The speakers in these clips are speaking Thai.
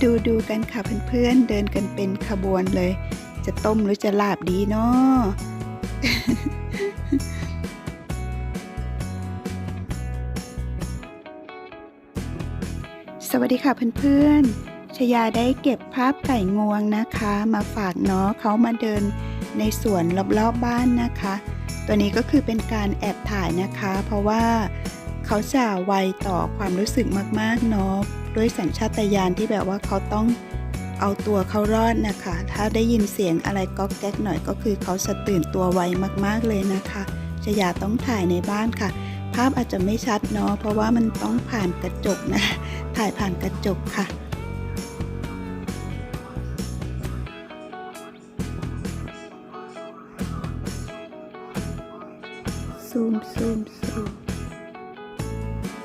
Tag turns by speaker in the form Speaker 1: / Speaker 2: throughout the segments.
Speaker 1: ดูดูกันค่ะเพื่อนๆ เดินกันเป็นขบวนเลย จะต้มหรือจะลาบดีเนาะสวัสดีค่ะเพื่อนๆชยาได้เก็บภาพไก่งวงนะคะ มาฝากเนาะเขามาเดินในสวนรอบๆบบ้านนะคะ ตัวนี้ก็คือเป็นการแอบถ่ายนะคะ เพราะว่า เขาจะไวต่อความรู้สึกมาก ๆ เนาะด้วยสัญชาตญาณที่แบบว่าเขาต้องเอาตัวเขารอดนะคะ ถ้าได้ยินเสียงอะไรก๊อกแก๊กหน่อยก็คือเขาจะตื่นตัวไวมากๆเลยนะคะชยาต้องถ่ายในบ้านค่ะ ภาพอาจจะไม่ชัดเนาะเพราะว่ามันต้องผ่านกระจกนะ ถ่ายผ่านกระจกค่ะซูมซูมซูม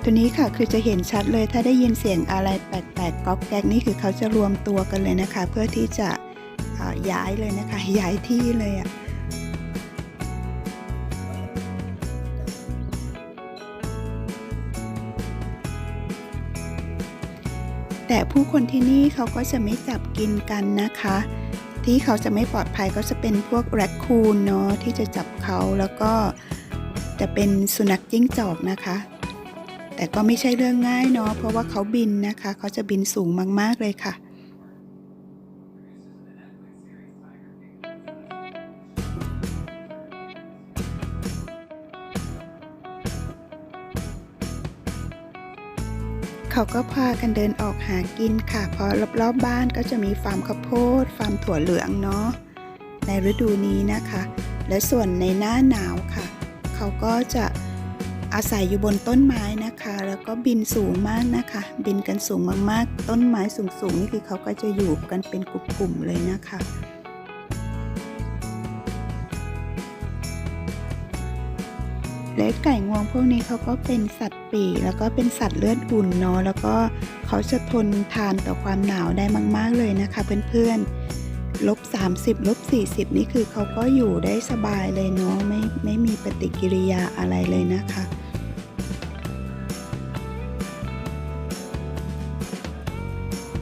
Speaker 1: ตัวนี้ค่ะคือจะเห็นชัดเลยถ้าได้ยินเสียงอะไรแปลกๆก๊อกแก๊กนี่คือเขาจะรวมตัวกันเลยนะคะ เพื่อที่จะย้ายเลยนะคะ ย้ายที่เลยอะ่ะแต่ผู้คนที่นี่เขาก็จะไม่จับกินกันนะคะ ที่เขาจะไม่ปลอดภัยก็จะเป็นพวกแรคคูนเนาะที่จะจับเขาแล้วก็จะเป็นสุนัขจิ้งจอกนะคะ แต่ก็ไม่ใช่เรื่องง่ายเนาะเพราะว่าเขาบินนะคะเขาจะบินสูงมาก ๆ เลยค่ะ เขาก็พากันเดินออกหากินค่ะ เพราะรอบๆบ้านก็จะมีฟาร์มข้าวโพด ฟาร์มถั่วเหลืองเนาะในฤดูนี้นะคะ และส่วนในหน้าหนาวค่ะ เขาก็จะ อาศัยอยู่บนต้นไม้นะคะ แล้วก็บินสูงมากนะคะ บินกันสูงมากๆ ต้นไม้สูงๆนี่คือเขาก็จะอยู่กันเป็นกลุ่มๆเลยนะคะและไก่งวงพวกนี้เขาก็เป็นสัตว์ปีกแล้วก็เป็นสัตว์เลือดอุ่นเนาะแล้วก็เขาจะทนทานต่อความหนาวได้มาก ๆเลยนะคะ เพื่อนๆ ลบ30ลบ40 นี่คือเขาก็อยู่ได้สบายเลยเนาะไม่ไม่มีปฏิกิริยาอะไรเลยนะคะ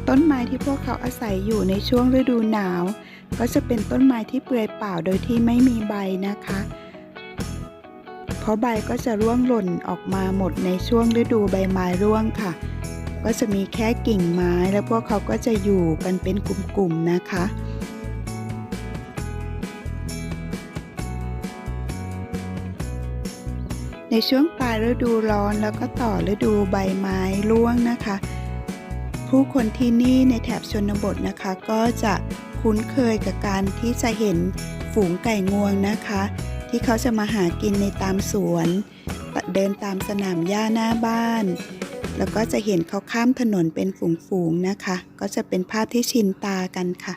Speaker 1: ต้นไม้ที่พวกเขาอาศัยอยู่ในช่วงฤดูหนาว ก็จะเป็นต้นไม้ที่เปลือยเปล่าโดยที่ไม่มีใบนะคะ เพราะใบก็จะร่วงหล่นออกมาหมดในช่วงฤดูใบไม้ร่วงค่ะ ก็จะมีแค่กิ่งไม้ แล้วพวกเขาก็จะอยู่กันเป็นกลุ่มๆนะคะ ในช่วงปลายฤดูร้อนแล้วก็ต่อฤดูใบไม้ร่วงนะคะ ผู้คนที่นี่ในแถบชนบทนะคะ ก็จะคุ้นเคยกับการที่จะเห็นฝูงไก่งวงนะคะ ที่เขาจะมาหากินในตามสวน เดินตามสนามหญ้าหน้าบ้าน แล้วก็จะเห็นเขาข้ามถนนเป็นฝูงๆนะคะ ก็จะเป็นภาพที่ชินตากันค่ะ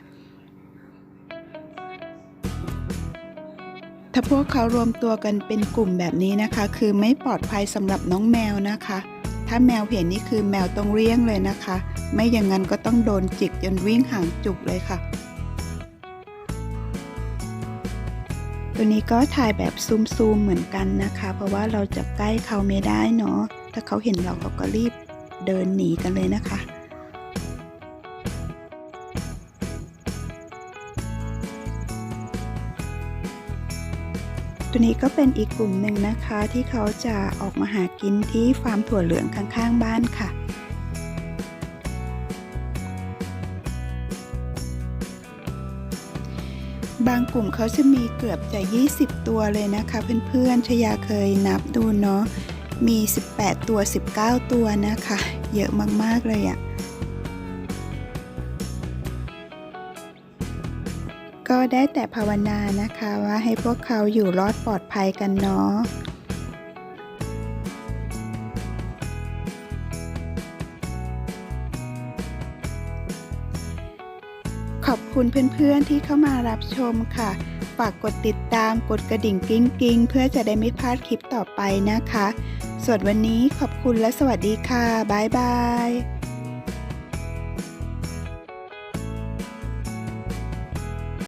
Speaker 1: ถ้าพวกเขารวมตัวกันเป็นกลุ่มแบบนี้นะคะ คือไม่ปลอดภัยสำหรับน้องแมวนะคะ ถ้าแมวเห็นนี่คือแมวต้องเลี้ยงเลยนะคะ ไม่อย่างนั้นก็ต้องโดนจิกจนวิ่งห่างจุกเลยค่ะตัวนี้ก็ถ่ายแบบซูมๆเหมือนกันนะคะ เพราะว่าเราจะใกล้เขาไม่ได้เนาะ ถ้าเขาเห็นเราเขาก็รีบเดินหนีกันเลยนะคะ ตัวนี้ก็เป็นอีกกลุ่มหนึ่งนะคะที่เขาจะออกมาหากินที่ฟาร์มถั่วเหลืองข้างๆบ้านค่ะบางกลุ่มเขาจะมีเกือบจะ 20 ตัวเลยนะคะ เพื่อนๆชยาเคยนับดูเนาะ มี 18 ตัว 19 ตัวนะคะ เยอะมาก ๆ เลยอะ่ะ ก็ได้แต่ภาวนานะคะว่าให้พวกเขาอยู่รอดปลอดภัยกันเนาะขอบคุณเพื่อนๆที่เข้ามารับชมค่ะ ฝากกดติดตามกดกระดิ่งกิ้งกิ้งเพื่อจะได้ไม่พลาดคลิปต่อไปนะคะ ส่วนวันนี้ขอบคุณและสวัสดีค่ะ บ๊ายบาย